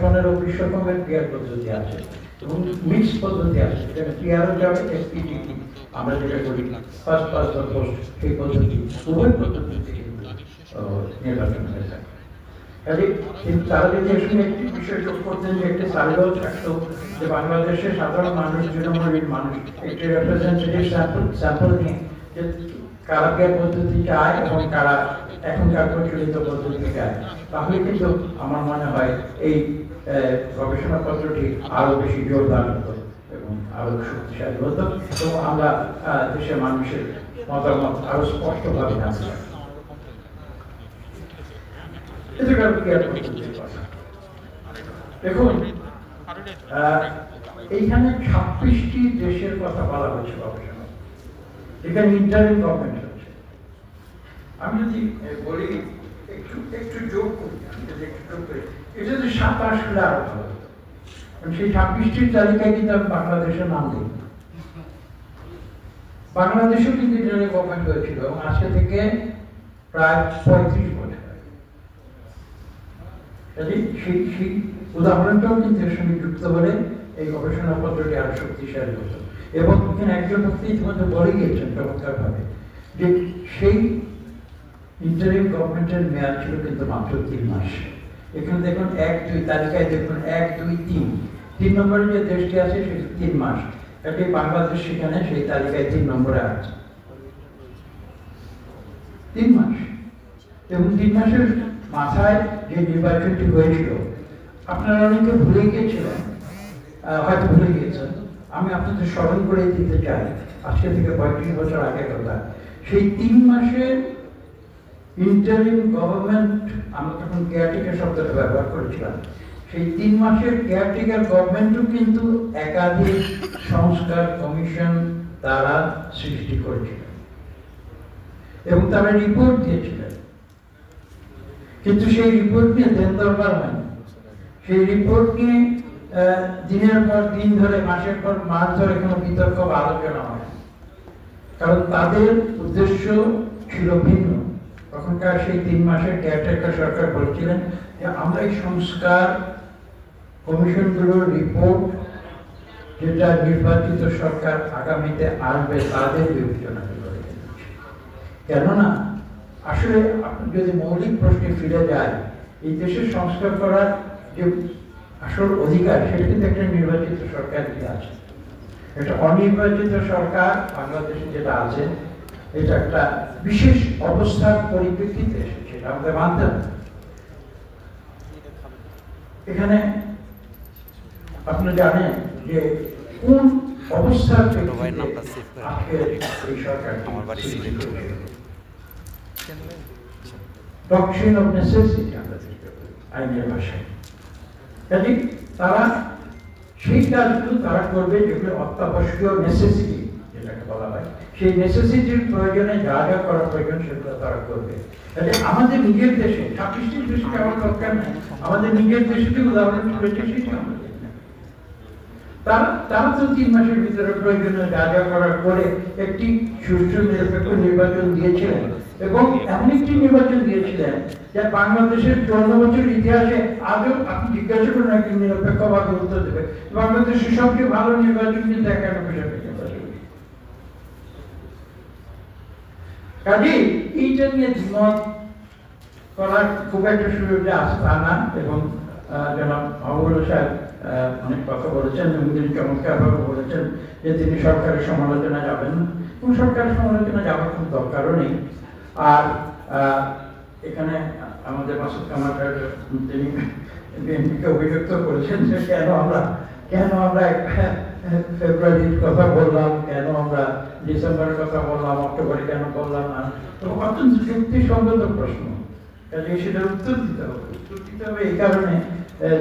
পনেরো বিশ ক্রিয়ার পদ্ধতি আছে এবং মিক্স পদ্ধতি আছে। যেখানে ক্রিয়ারও যাবে এসপিটি আমরা যেটা করি ফার্স্ট পাস বা পোস্ট সেই পদ্ধতি, উভয় পদ্ধতিতে নির্বাচন হয়ে থাকে। যে বাংলাদেশের সাধারণ মানুষ, জনগণের মানুষ, একটি রেপ্রেজেন্টেটিভ স্যাম্পল স্যাম্পল নিয়ে কারা ক্রিয়া পদ্ধতি চায় এবং কারা এখনকার প্রচলিত পদ্ধতি চায় তাহলে কিন্তু আমার মনে হয় এই আহ, গবেষণাপত্রটি আরও বেশি জোরদার হতো এবং আরও শক্তিশালী হতো এবং আমরা দেশের মানুষের মতামত আরও স্পষ্টভাবে জানতে। দেখুন এইখানে ছাব্বিশটি দেশের কথা বলা হয়েছে গবেষণা এখানে ইন্টারনেট গভর্নমেন্ট আমি যদি বলি, একটু একটু যোগ করি এটা সাতাশ সেই ছাব্বিশটির তালিকায় কিন্তু আমি বাংলাদেশের নাম। বাংলাদেশেও কিন্তু ইন্টারিম গভর্নমেন্ট হয়েছিল এবং আজকে থেকে প্রায় পঁয়ত্রিশ বছর সেই সেই উদাহরণটাও কিন্তু এর সঙ্গে যুক্ত হলে এই গবেষণা পত্রটি আরও শক্তিশালী হতো এবং এখানে একজন ব্যক্তি ইতিমধ্যে বলে গিয়েছেন চমৎকার ভাবে যে সেই ইন্টারিম গভর্নমেন্টের মেয়াদ ছিল কিন্তু মাত্র তিন মাস। এখানে দেখুন এক, দুই, তালিকায় দেখুন এক, দুই, তিন। তিন নম্বরে যে দেশটি আছে, সেটি তিন মাস। কাজে বাংলাদেশ সেখানে, সেই তালিকায় তিন নম্বরে আছে। তিন মাস। এবং তিন মাসের মাথায় যে নির্বাচনটি হয়েছিল, আপনারা অনেকে ভুলে গিয়েছিলেন হয়তো ভুলে গিয়েছেন, আমি আপনাদের স্মরণ করে দিতে চাই। আজকে থেকে পঁয়ত্রিশ বছর আগের কথা। সেই তিন মাসের ইন্টারিম গভর্নমেন্ট আমরা তখন কেয়ারটেকার শব্দটা ব্যবহার করেছিলাম। সেই তিন মাসের কেয়ারটেকার গভর্নমেন্টও কিন্তু একাধিক সংস্কার কমিশন তারা সৃষ্টি করেছিলেন এবং তারা রিপোর্ট দিয়েছিলেন। কিন্তু সেই রিপোর্ট নিয়ে দেন দরকার হয়নি। সেই রিপোর্ট নিয়ে দিনের পর দিন ধরে, মাসের পর মাস ধরে কোনো বিতর্ক বা আলোচনা হয় কারণ তাদের উদ্দেশ্য ছিল ভিন্ন। তখনকার সেই তিন মাসের কেয়ারটেকার সরকার বলেছিলেন যে, আমরা এই সংস্কার কমিশনগুলোর রিপোর্ট যেটা নির্বাচিত সরকার আগামীতে আসবে তাদের বিবেচনা কেননা, আসলে আপনি যদি মৌলিক প্রশ্নে ফিরে যায়, এই দেশের সংস্কার করার যে আসল অধিকার, সেটা কিন্তু একটা নির্বাচিত সরকারই আছে। একটা অনির্বাচিত সরকার বাংলাদেশে যেটা আছে এটা একটা বিশেষ অবস্থার পরিপ্রেক্ষিতে এসেছে এটা আমাদের মানতে হবে এখানে আপনি জানেন যে কোন অবস্থার অফ নেসেসিটি আইনের ভাষায়। কাজে তারা সেই কাজগুলো তারা করবে যেগুলো অত্যাবশ্যকীয় নেসেসিটি যেটাকে বলা হয়। সেই নেসেসিটির প্রয়োজনে যা যা করা প্রয়োজন সেগুলো তারা করবে। কাজে আমাদের নিজের দেশে ছাব্বিশটি দেশে যাওয়ার দরকার নেই, আমাদের নিজের দেশে যে উদাহরণ সেটি আমরা তারা তারা তো তিন মাসের ভিতরে প্রয়োজনীয় যা যা একটি সুষ্ঠু, নিরপেক্ষ নির্বাচন দিয়েছিলেন। এবং এমন একটি নির্বাচন দিয়েছিলেন যা বাংলাদেশের চৌদ্দ বছর ইতিহাসে আজও আপনি জিজ্ঞাসা করুন একটি নিরপেক্ষভাবে উত্তর দেবে। বাংলাদেশের সবচেয়ে ভালো নির্বাচন কিন্তু একানব্বই সালের নির্বাচন কাজেই এইটা নিয়ে দ্বিমত করার খুব একটা সুযোগ আছে তা না, এবং জনাব মাহবুবুল সাহেব অনেক কথা বলেছেন, এবং তিনি চমৎকারভাবে বলেছেন যে তিনি সরকারের সমালোচনা যাবেন এবং সরকারের সমালোচনা যাওয়ার কোনো দরকারও নেই। আর এখানে আমাদের মাসুদ কামাল তিনি বিএনপিকে অভিযুক্ত করেছেন যে কেন আমরা কেন আমরা ফেব্রুয়ারির কথা বললাম, কেন আমরা ডিসেম্বরের কথা বললাম অক্টোবরে কেন বললাম না? তো অত্যন্ত যুক্তিসঙ্গত প্রশ্ন। কাজে সেটার উত্তর দিতে হবে। উত্তর দিতে হবে এই কারণে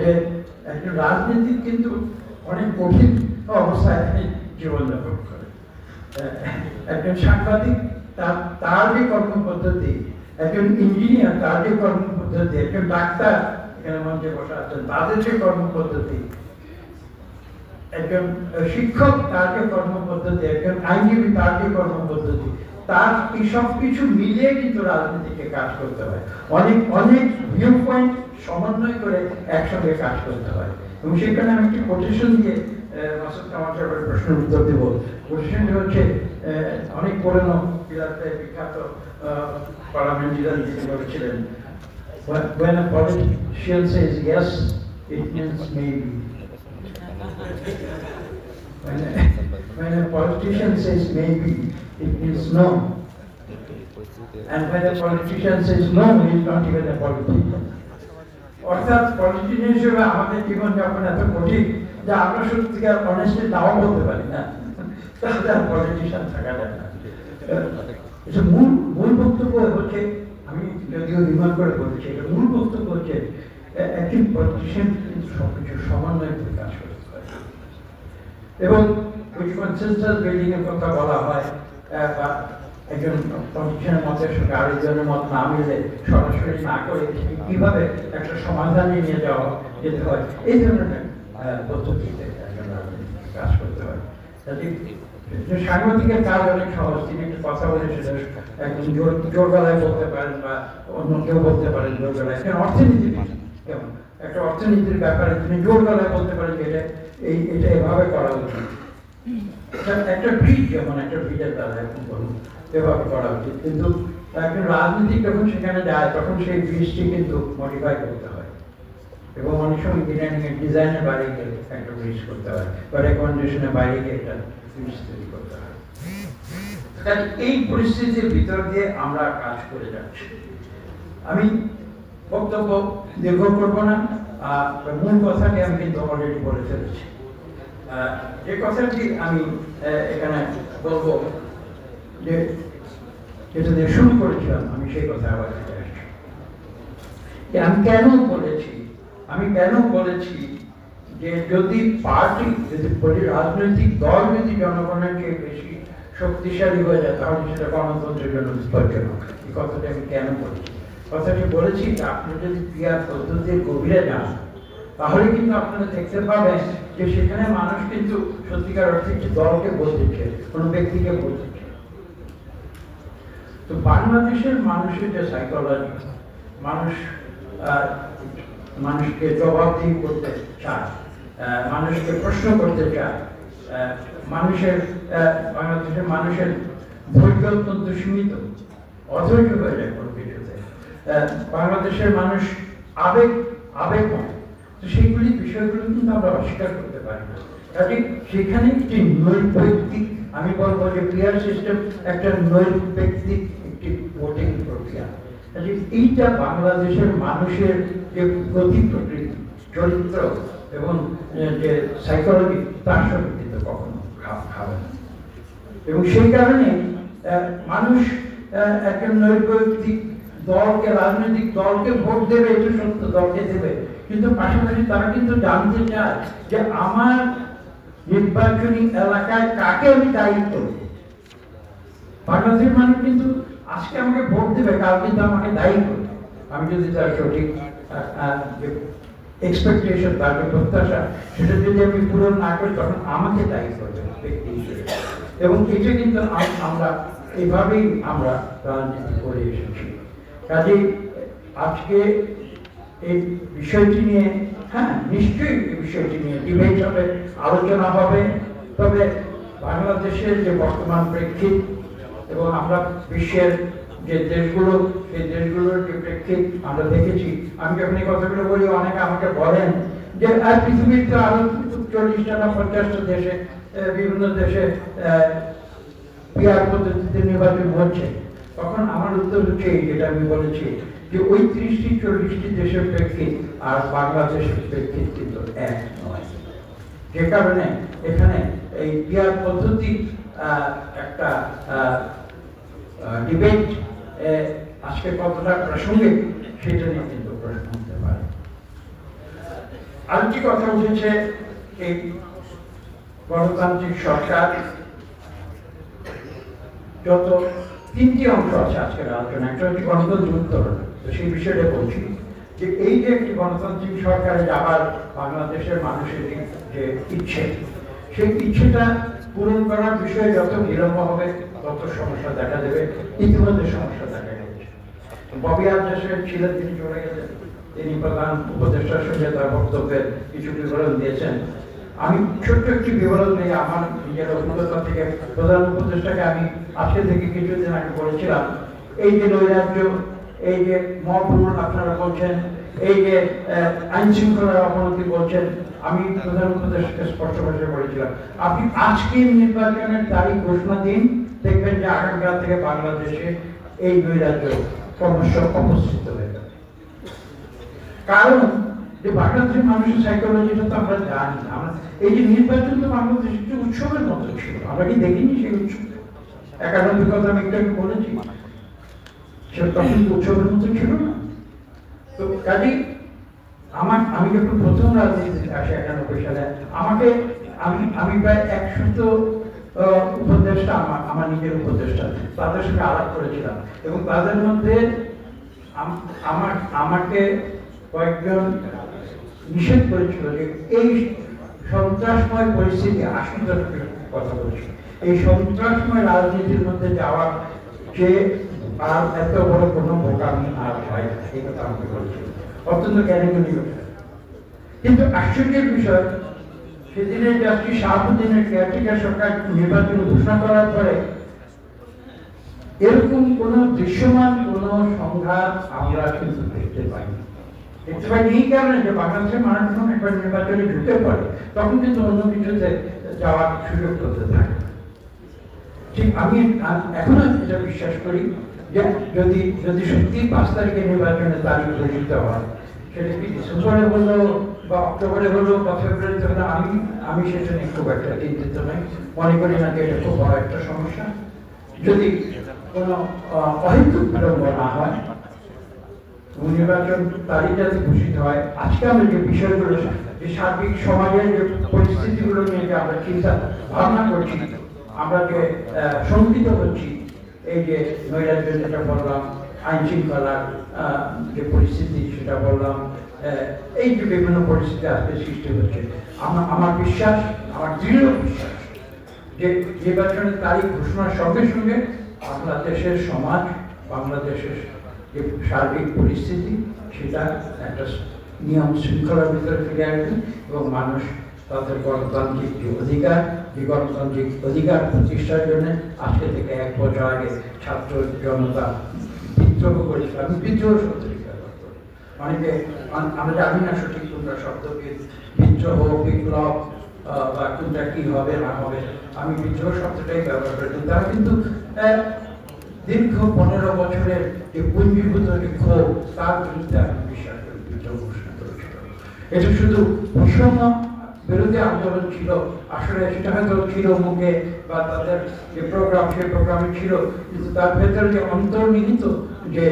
যে একজন রাজনীতি কিন্তু অনেক কঠিন অবস্থায় জীবনযাপন করে একজন সাংবাদিক, তার তার যে কর্মপদ্ধতি, একজন ইঞ্জিনিয়ার, তার যে কর্মপদ্ধতি, একজন ডাক্তার, এখানে মঞ্চে বসা আছেন, তাদের যে কর্মপদ্ধতি একজন শিক্ষক যে কর্মপদ্ধতি একজন আইনজীবী যে কর্মপদ্ধতি তার সব কিছু মিলিয়ে কিন্তু রাজনীতিকে কাজ করতে হয়। অনেক অনেক ভিউ পয়েন্ট সমন্বয় করে একসঙ্গে কাজ করতে হয়। এবং সেখানে আমি একটি কোটেশন দিয়ে প্রশ্নের উত্তর দেব। কোটেশনটি হচ্ছে অনেক পুরনো বিখ্যাত parliamentarian When when a politician says yes, it means maybe. When a, when a politician says maybe, it means no. And when a politician says no, he is not even a politician. অর্থাৎ politician হিসেবে আমাদের জীবনযাপন এত কঠিন যে আমরা সত্যিকার honestly নাও বলতে পারি না তাহলে আর পলিটিশিয়ান থাকা যায় না এটা মূল মূল বক্তব্য হচ্ছে আমি যদিও বিমান করে বলছি মূল বক্তব্য হচ্ছে একজন পলিটিশিয়ান কিন্তু সবকিছু সমন্বয় করে কাজ করতে পারে এবং কথা বলা হয় একজন মতের সঙ্গে আরেকজনের মত না মিলে সরাসরি না করে কীভাবে একটা নিয়ে যাওয়া যেতে হয়, এই ধরনের পদ্ধতিতে কাজ করতে হয়। সাংবাদিকের কাজ অনেক সহজ, তিনি একটু কথা বলে একদম জোর জোর গলায় বলতে পারেন বা অন্য কেউ বলতে পারেন জোর গলায় একজন অর্থনীতিবিদ। কেমন? একটা অর্থনীতির ব্যাপারে তিনি জোর গলায় বলতে পারেন এটা এই, এটা এভাবে করা উচিত। একটা- যেমন একটা এখন বলুন, এভাবে করা উচিত। কিন্তু একজন যখন সেখানে যায়, তখন সেই ব্রিজটি কিন্তু মডিফাই করতে হয়। এবং অনেক সময় ডিজাইনের বাইরে গিয়ে একটা ব্রিজ করতে হয়, বা রেকমেন্ডেশনের বাইরে গিয়ে একটা ব্রিজ তৈরি করতে হয়। কাজে এই পরিস্থিতির ভিতর দিয়ে আমরা কাজ করে যাচ্ছি। আমি বক্তব্য দীর্ঘ করব না। মূল কথাটি আমি কিন্তু অলরেডি বলে ফেলেছি। যে কথাটি আমি এখানে যে যেটা দিয়ে শুরু করেছিলাম, আমি সেই কথা আবার ফিরে আসছি। যে আমি কেন বলেছি, আমি কেন বলেছি যে যদি পার্টি, যদি রাজনৈতিক দল যদি জনগণের চেয়ে বেশি শক্তিশালী হয়ে যায়, তাহলে সেটা গণতন্ত্রের জন্য বিপজ্জনক। এই কথাটি আমি কেন বলেছি? কথাটি বলেছি আপনি যদি ক্রিয়ার পদ্ধতির গভীরে যান, তাহলে কিন্তু আপনারা দেখতে পাবেন যে সেখানে মানুষ কিন্তু সত্যিকার অর্থে একটি দলকে বলতেছে কোনো ব্যক্তিকে বলতেছে তো বাংলাদেশের মানুষের যে সাইকোলজি মানুষ মানুষকে জবাবদিহি করতে চায় মানুষকে প্রশ্ন করতে চায় মানুষের বাংলাদেশের মানুষের ধৈর্য অত্যন্ত সীমিত অধৈর্য হয়ে যায় কোনো কিছুতে। বাংলাদেশের মানুষ আবেগ, আবেগময়। তো সেইগুলি, বিষয়গুলো কিন্তু আমরা অস্বীকার করতে পারি না। কাজে সেখানে একটি নৈর্ব্যক্তিক, আমি বলব যে ক্রিয়ার সিস্টেম, একটা নৈর্ব্যক্তিক একটি ভোটিং প্রক্রিয়া। কাজে এইটা বাংলাদেশের মানুষের যে গতি প্রকৃতি, চরিত্র এবং যে সাইকোলজি তার সঙ্গে কিন্তু কখনো খাবে না। এবং সেই কারণে মানুষ একটা নৈর্ব্যক্তিক দলকে, রাজনৈতিক দলকে ভোট দেবে, এটা সত্য, দলকে দেবে। কিন্তু পাশাপাশি তারা কিন্তু জানতে চায় যে আমার নির্বাচনী এলাকায় কাকে আমি দায়ী করব। বাংলাদেশের মানুষ কিন্তু আজকে আমাকে ভোট দেবে, কাল কিন্তু আমাকে দায়ী করবে। আমি যদি তার সঠিক এক্সপেকটেশন তার প্রত্যাশা, সেটা যদি আমি পূরণ না করি, তখন আমাকে দায়ী করবে ব্যক্তি হিসেবে। এবং এটা কিন্তু আমরা, এভাবেই আমরা রাজনীতি করে এসেছি। কাজেই আজকে এই বিষয়টি নিয়ে হ্যাঁ নিশ্চয়ই এই বিষয়টি নিয়ে ডিবেট হবে, আলোচনা হবে। তবে বাংলাদেশের যে বর্তমান প্রেক্ষিত এবং আমরা বিশ্বের যে দেশগুলো, সেই দেশগুলোর যে প্রেক্ষিত আমরা দেখেছি, আমি যখন এই কথাগুলো বলি, অনেকে আমাকে বলেন যে আর পৃথিবীর তো আরও চল্লিশটা না পঞ্চাশটা দেশে বিভিন্ন দেশে পিয়ার পদ্ধতিতে নির্বাচন হচ্ছে। তখন আমার উত্তর হচ্ছে এই যেটা আমি বলেছি, যে ওই ত্রিশটি চল্লিশটি দেশের প্রেক্ষিত আর বাংলাদেশের প্রেক্ষিত কিন্তু এক নয়। যে কারণে এখানে এই পিয়ার পদ্ধতি একটা ডিবেট আজকে কতটা প্রাসঙ্গিক সেটা নিয়ে কিন্তু প্রশ্ন হতে পারে। আরেকটি কথা উঠেছে, এই গণতান্ত্রিক সরকার যত তিনটি অংশ আছে আজকের আলোচনা একটা হচ্ছে গণতন্ত্র উত্তরণ। তো সেই বিষয়টা বলছি। যে এই যে একটি গণতান্ত্রিক সরকারে যাবার বাংলাদেশের মানুষের যে- ইচ্ছে, সেই ইচ্ছেটা পূরণ করার বিষয়ে যত বিলম্ব হবে, তত সমস্যা দেখা দেবে। ইতিমধ্যে সমস্যা দেখা গেছে। ববি আজের ছিলেন, তিনি চলে গেলেন তিনি প্রধান উপদেষ্টার সঙ্গে তার বক্তব্যের কিছু বিবরণ দিয়েছেন। আমি ছোট্ট একটি বিবরণ দিয়ে আমার নিজের অভিজ্ঞতা থেকে প্রধান উপদেষ্টাকে আমি আজকে থেকে কিছুদিন আগে বলেছিলাম, এই যে নৈরাজ্য, এই যে মব আপনারা বলছেন, এই যে আইন শৃঙ্খলার অবনতি বলছেন, আমি প্রধান উপদেষ্টাকে স্পষ্ট ভাষায় বলেছিলাম। আপনি আজকের নির্বাচনের তারিখ ঘোষণা দিন, দেখবেন যে আগামীকাল থেকে বাংলাদেশে এই নৈরাজ্য ক্রমশ অপস্থিত হয়ে কারণ, যে বাংলাদেশের মানুষের সাইকোলজিটা তো আমরা জানি। আমরা এই যে নির্বাচন তো বাংলাদেশের একটি উৎসবের মতো ছিল, আমরা কি দেখিনি সেই উৎসব একানব্বই কথা আমি একটু বলেছি। সে তখন উৎসবের মতো ছিল না। তো কাজেই আমার আমি যখন প্রথম রাজনীতিতে আসি একানব্বই সালে আমাকে আমি আমি প্রায় একশত উপদেষ্টা আমার আমার নিজের উপদেষ্টা তাদের সঙ্গে আলাপ করেছিলাম। এবং তাদের মধ্যে আমার আমাকে কয়েকজন নিষেধ করেছিল যে এই সন্ত্রাসময় পরিস্থিতি আশঙ্কার কথা বলছি এই সন্ত্রাসময় রাজনীতির মধ্যে যাওয়া যে আর এত বড় কোনো বোকামি আর হয় এই কথা আমাকে বলছিল অত্যন্ত জ্ঞানীগুলি কিন্তু আশ্চর্যের বিষয়, সেদিনে জাস্টিস শাহাবুদ্দিনের কেয়ারটেকার সরকার নির্বাচন ঘোষণা করার পরে এরকম কোন দৃশ্যমান কোন সংঘাত আমরা কিন্তু দেখতে পাইনি। দেখতে পাইনি এই কারণে যে বাংলাদেশের মানুষ একবার নির্বাচনে ঢুকে পড়ে, তখন কিন্তু অন্য কিছুতে যাওয়ার সুযোগ করতে থাকে। ঠিক আমি এখনও এটা বিশ্বাস করি যে যদি যদি সত্যি পাঁচ তারিখে নির্বাচনের তারিখ ঘোষিত হয়। সেটা কি ডিসেম্বরে হলো বা অক্টোবরে হলো বা ফেব্রুয়ারিতে হলো, আমি আমি খুব একটা চিন্তিত মনে করি না যে এটা খুব বড় একটা সমস্যা। যদি কোনো বিলম্ব না হয় নির্বাচন তারিখ যাতে ঘোষিত হয়, আজকে আমরা যে বিষয়গুলো, যে সার্বিক সমাজের যে পরিস্থিতিগুলো নিয়ে যে আমরা চিন্তা ভাবনা করছি আমরা যে শঙ্কিত হচ্ছি এই যে নৈরাজ্য যেটা বললাম আইন শৃঙ্খলার আহ, যে পরিস্থিতি সেটা বললাম এই যে বিভিন্ন পরিস্থিতি আজকে সৃষ্টি হচ্ছে। আমার আমার বিশ্বাস আমার দৃঢ় বিশ্বাস যে নির্বাচনের তারিখ ঘোষণার সঙ্গে সঙ্গে বাংলাদেশের সমাজ বাংলাদেশের যে সার্বিক পরিস্থিতি সেটা একটা নিয়ম শৃঙ্খলার ভিতরে ফিরে আসবে এবং মানুষ তাদের গণতান্ত্রিক যে অধিকার যে গণতান্ত্রিক অধিকার প্রতিষ্ঠার জন্য আজকে থেকে এক বছর আগে ছাত্র জনতা বিদ্রোহ করেছিল। আমি বিদ্রোহ শব্দ অনেকে আমরা জানি না সঠিক কোনটা শব্দ বিদ্রোহ, বিপ্লব বা কোনটা কি হবে, না হবে। আমি বিদ্রোহ শব্দটাই ব্যবহার করি। কিন্তু তারা কিন্তু দীর্ঘ পনেরো বছরের যে পুঞ্জীভূত যে ক্ষোভ তার বিরুদ্ধে আমি বিশ্বাস করি বিদ্রোহ ঘোষণা করেছিল। এটা শুধু বৈষম্য বিরোধী আন্দোলন ছিল, আসলে সেটা হয়তো ছিল মুখে বা তাদের যে প্রোগ্রাম সেই প্রোগ্রামে ছিল, কিন্তু তার ভেতরে যে অন্তর্নিহিত যে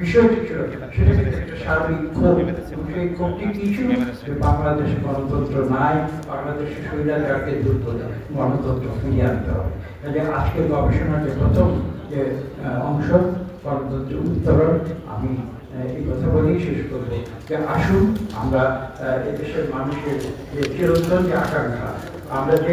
বিষয়টি ছিল, সেটা কিন্তু একটা সার্বিক ক্ষোভ। সেই ক্ষোভটি কি ছিল? যে বাংলাদেশে গণতন্ত্র নাই বাংলাদেশের স্বৈরাচারকে দূর করে গণতন্ত্র ফিরিয়ে আনতে হবে। কাজে আজকের গবেষণার যে প্রথম যে অংশ, গণতন্ত্রের উত্তরণ, আমি এই কথা বলেই শেষ করব। যে আসুন আমরা এদেশের মানুষের যে চিরন্তন যে আকাঙ্ক্ষা, আমরা যে